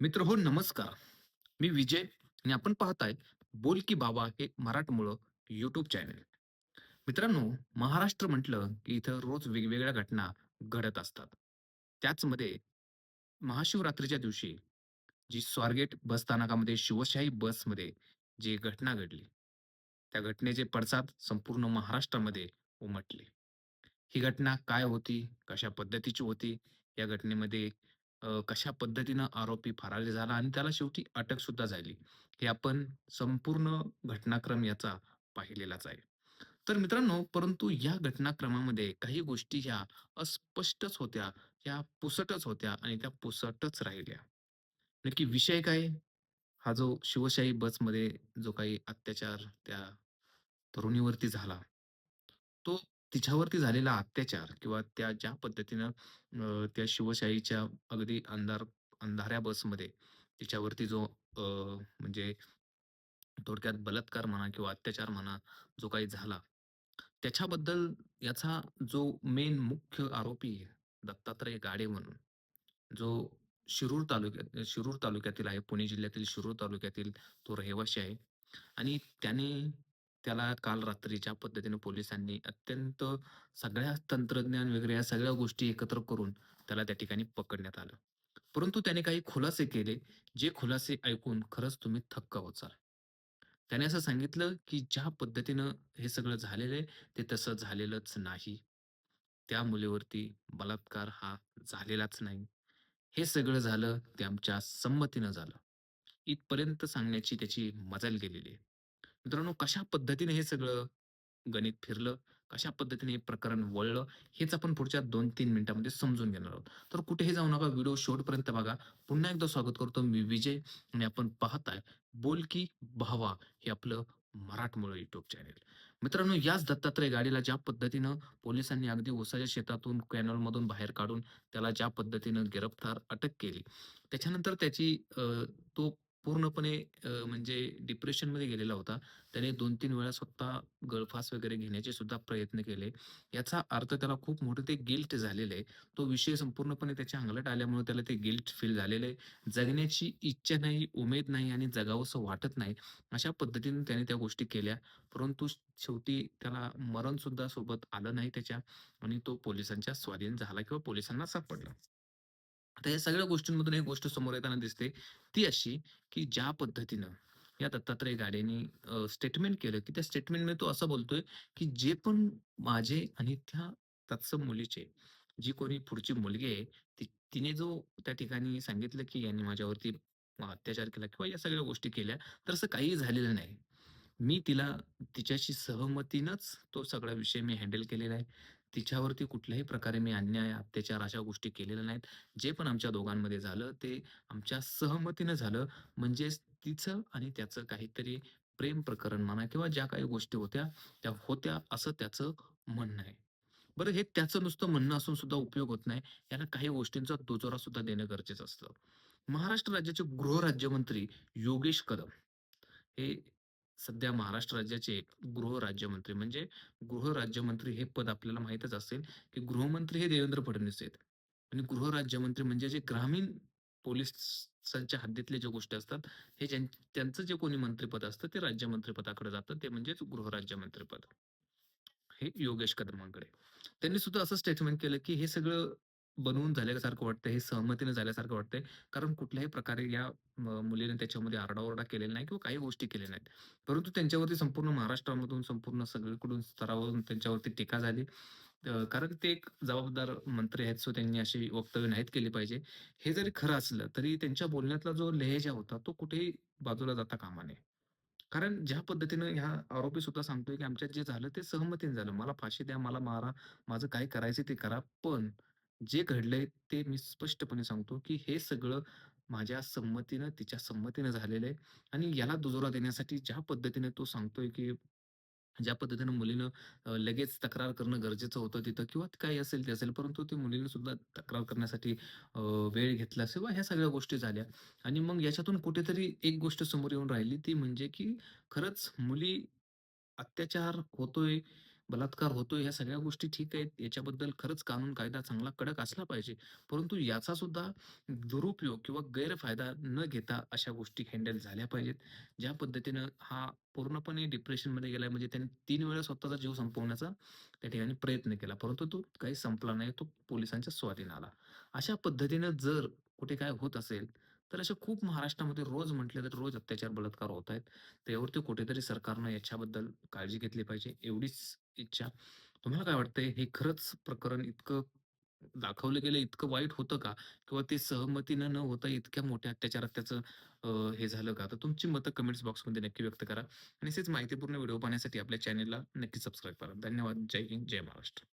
मित्र हो नमस्कार. मी विजय आणि आपण पाहताय बोल की बाबा हे मराठमोळं युट्यूब चॅनल. मित्रांनो, महाराष्ट्र म्हटलं की इथं रोज वेगवेगळ्या घटना घडत असतात. त्याचमध्ये महाशिवरात्रीच्या दिवशी जी स्वारगेट बस स्थानकामध्ये शिवशाही बसमध्ये जी घटना घडली, त्या घटनेचे पडसाद संपूर्ण महाराष्ट्रामध्ये उमटले. ही घटना काय होती? कशा पद्धतीची होती? या घटनेमध्ये कशा पद्धतीनं आरोपी फरारी झाला आणि त्याला शेवटी अटक सुद्धा झाली. हे आपण संपूर्ण घटनाक्रम याचा पाहिलेलाच आहे. तर मित्रांनो, परंतु या घटनाक्रमामध्ये काही गोष्टी ह्या अस्पष्टच होत्या, ह्या पुसटच होत्या आणि त्या पुसटच राहिल्या. नक्की विषय काय? हा जो शिवशाही बसमध्ये जो काही अत्याचार त्या तरुणीवरती झाला, तो तिच्यावरती झालेला अत्याचार किंवा त्या ज्या पद्धतीनं अ, त्या शिवशाहीच्या अगदी अंधार अंधाऱ्या बसमध्ये तिच्यावरती जो अ, म्हणजे थोडक्यात बलात्कार म्हणा किंवा अत्याचार म्हणा, जो काही झाला, त्याच्याबद्दल याचा जो मेन मुख्य आरोपी आहे, दत्तात्रय गाडे म्हणून, जो शिरूर तालुक्यात शिरूर तालुक्यातील आहे, पुणे जिल्ह्यातील शिरूर तालुक्यातील तो रहिवासी आहे आणि त्याने त्याला काल रात्री ज्या पद्धतीने पोलिसांनी अत्यंत सगळ्या तंत्रज्ञान वगैरे या सगळ्या गोष्टी एकत्र करून त्याला त्या ठिकाणी पकडण्यात आलं. परंतु त्याने काही खुलासे केले, जे खुलासे ऐकून खरंच तुम्ही थक्क होचाल. त्याने असं सांगितलं, की ज्या पद्धतीनं हे सगळं झालेलं आहे, ते तसं झालेलंच नाही. त्या मुलीवरती बलात्कार हा झालेलाच नाही. हे सगळं झालं ते आमच्या संमतीनं झालं. इथपर्यंत सांगण्याची त्याची मजाल गेलेली आहे. मित्रांनो, कशा पद्धतीने हे सगळं गणित फिरलं, कशा पद्धतीने हे प्रकरण वळलं, हेच आपण पुढच्या 2-3 मिनिटांमध्ये समजून घेणार आहोत. तर कुठेही जाऊ नका, व्हिडिओ शेवटपर्यंत बघा. पुन्हा एकदा स्वागत करतो मी विजय आणि आपण पाहताय बोल की भावा हे आपलं मराठमोळं यूट्यूब चॅनल. मित्रांनो, याच दत्तात्रय गाडीला ज्या पद्धतीनं पोलिसांनी अगदी उसाच्या शेतातून कॅनॉलमधून बाहेर काढून त्याला ज्या पद्धतीनं गिरफ्तार, अटक केली. त्याच्यानंतर त्याची तो पूर्णपणे म्हणजे डिप्रेशनमध्ये गेलेला होता. त्याने 2-3 वेळा स्वतः गळफास वगैरे घेण्याचे सुद्धा प्रयत्न केले. याचा अर्थ त्याला खूप मोठं ते गिल्ट झालेलं आहे. तो विषय संपूर्णपणे त्याच्या अंगलट आल्यामुळे त्याला ते गिल्ट फील झालेलं आहे. जगण्याची इच्छा नाही, उमेद नाही आणि जगावंसं वाटत नाही. अशा पद्धतीने त्याने त्या गोष्टी केल्या. परंतु शेवटी त्याला मरण सुद्धा सोबत आलं नाही त्याच्या आणि तो पोलिसांच्या स्वाधीन झाला किंवा पोलिसांना सापडला. आता या सगळ्या गोष्टींमधून एक गोष्ट समोर येताना दिसते, ती अशी, की ज्या पद्धतीनं या दत्तात्रय गाडेने स्टेटमेंट केलं, की त्या स्टेटमेंटमध्ये तो असं बोलतोय, की जे पण माझे आणि त्या तत्सम मुलीचे जी कोणी पुढची मुलगी आहे, ती तिने जो त्या ठिकाणी सांगितलं, की यांनी माझ्यावरती अत्याचार केला किंवा या सगळ्या गोष्टी केल्या, तर असं काहीही झालेलं नाही. मी तिला तिच्याशी सहमतीनंच तो सगळा विषय मी हँडल केलेला आहे. तिच्यावरती कुठल्याही प्रकारे मी अन्याय, अत्याचार अशा गोष्टी केलेल्या नाहीत. जे पण आमच्या दोघांमध्ये झालं ते आमच्या सहमतीनं झालं. म्हणजेच तिचं आणि त्याचं काहीतरी प्रेम प्रकरण म्हणा किंवा ज्या काही गोष्टी होत्या, त्या होत्या असं त्याचं म्हणणं आहे. बरं हे त्याचं नुसतं म्हणणं असून सुद्धा उपयोग होत नाही. याला काही गोष्टींचा दुजोरा सुद्धा देणं गरजेचं असतं. महाराष्ट्र राज्याचे गृहराज्यमंत्री योगेश कदम हे सध्या महाराष्ट्र राज्याचे गृहराज्यमंत्री म्हणजे गृहराज्यमंत्री हे पद आपल्याला माहीतच असेल, की गृहमंत्री हे देवेंद्र फडणवीस आहेत आणि गृहराज्यमंत्री म्हणजे जे ग्रामीण पोलिसांच्या हद्दीतले ज्या गोष्टी असतात, हे ज्यां त्यांचं जे कोणी मंत्रीपद असतं, ते राज्यमंत्रीपदाकडे जातं. ते म्हणजेच गृहराज्यमंत्रीपद. हे योगेश कदमांकडे. त्यांनी सुद्धा असं स्टेटमेंट केलं, की हे सगळं बनवून झाल्यासारखं वाटतं हे सहमतीने झाल्यासारखं वाटतंय. कारण कुठल्याही प्रकारे या मुलीने त्याच्यामध्ये आरडाओरडा केलेला नाही किंवा काही गोष्टी केल्या नाहीत. परंतु त्यांच्यावरती संपूर्ण महाराष्ट्रामधून, संपूर्ण सगळीकडून स्तरावरून त्यांच्यावरती टीका झाली. अ, कारण ते एक जबाबदार मंत्री आहेत, सो त्यांनी अशी वक्तव्य नाहीत केली पाहिजे. हे जरी खरं असलं, तरी त्यांच्या बोलण्यातला जो लहेजा होता, तो कुठेही बाजूला जाता कामा नये. कारण ज्या पद्धतीनं ह्या आरोपी सुद्धा सांगतोय, की आमच्यात जे झालं ते सहमतीने झालं. मला फाशी द्या, मला मारा, माझं काय करायचं ते करा. पण जे घडलंय ते मी स्पष्टपणे सांगतो, की हे सगळं माझ्या संमतीनं, तिच्या संमतीनं झालेलं आहे आणि याला दुजोरा देण्यासाठी ज्या पद्धतीने तो सांगतोय, की ज्या पद्धतीनं मुलीनं अ, लगेच तक्रार करणं गरजेचं होतं तिथं किंवा काही असेल ते असेल. परंतु ते मुलीने सुद्धा तक्रार करण्यासाठी अ, वेळ घेतला असेल किंवा ह्या सगळ्या गोष्टी झाल्या. आणि मग याच्यातून कुठेतरी एक गोष्ट समोर येऊन राहिली ती म्हणजे, की खरंच मुली अत्याचार होतोय बलात्कार होतोय ह्या सगळ्या गोष्टी ठीक आहेत. याच्याबद्दल खरंच कानून कायदा चांगला कडक असला पाहिजे. परंतु याचा सुद्धा दुरुपयोग किंवा गैरफायदा न घेता अशा गोष्टी हँडल झाल्या पाहिजेत. ज्या पद्धतीनं हा पूर्णपणे डिप्रेशनमध्ये गेलाय म्हणजे त्याने तीन वेळा स्वतःचा जीव संपवण्याचा त्या ठिकाणी प्रयत्न केला. परंतु तो काही संपला नाही. तो पोलिसांच्या स्वाधीन आला. अशा पद्धतीनं जर कुठे काय होत असेल, तर असे खूप महाराष्ट्रामध्ये रोज म्हटले तर रोज अत्याचार, बलात्कार होत आहेत. तर यावरती कुठेतरी सरकारनं याच्याबद्दल काळजी घेतली पाहिजे, एवढीच इच्छा. तुम्हाला काय वाटतंय हे खरंच प्रकरण इतकं दाखवलं गेलं इतकं वाईट होतं का? किंवा ते सहमतीनं न होता इतक्या मोठ्या अत्याचारात त्याचं अ, हे झालं का? तर तुमची मतं कमेंट्स बॉक्समध्ये नक्की व्यक्त करा आणि असेच माहितीपूर्ण व्हिडिओ पाहण्यासाठी आपल्या चॅनेलला नक्की सबस्क्राईब करा. धन्यवाद. जय हिंद, जय महाराष्ट्र.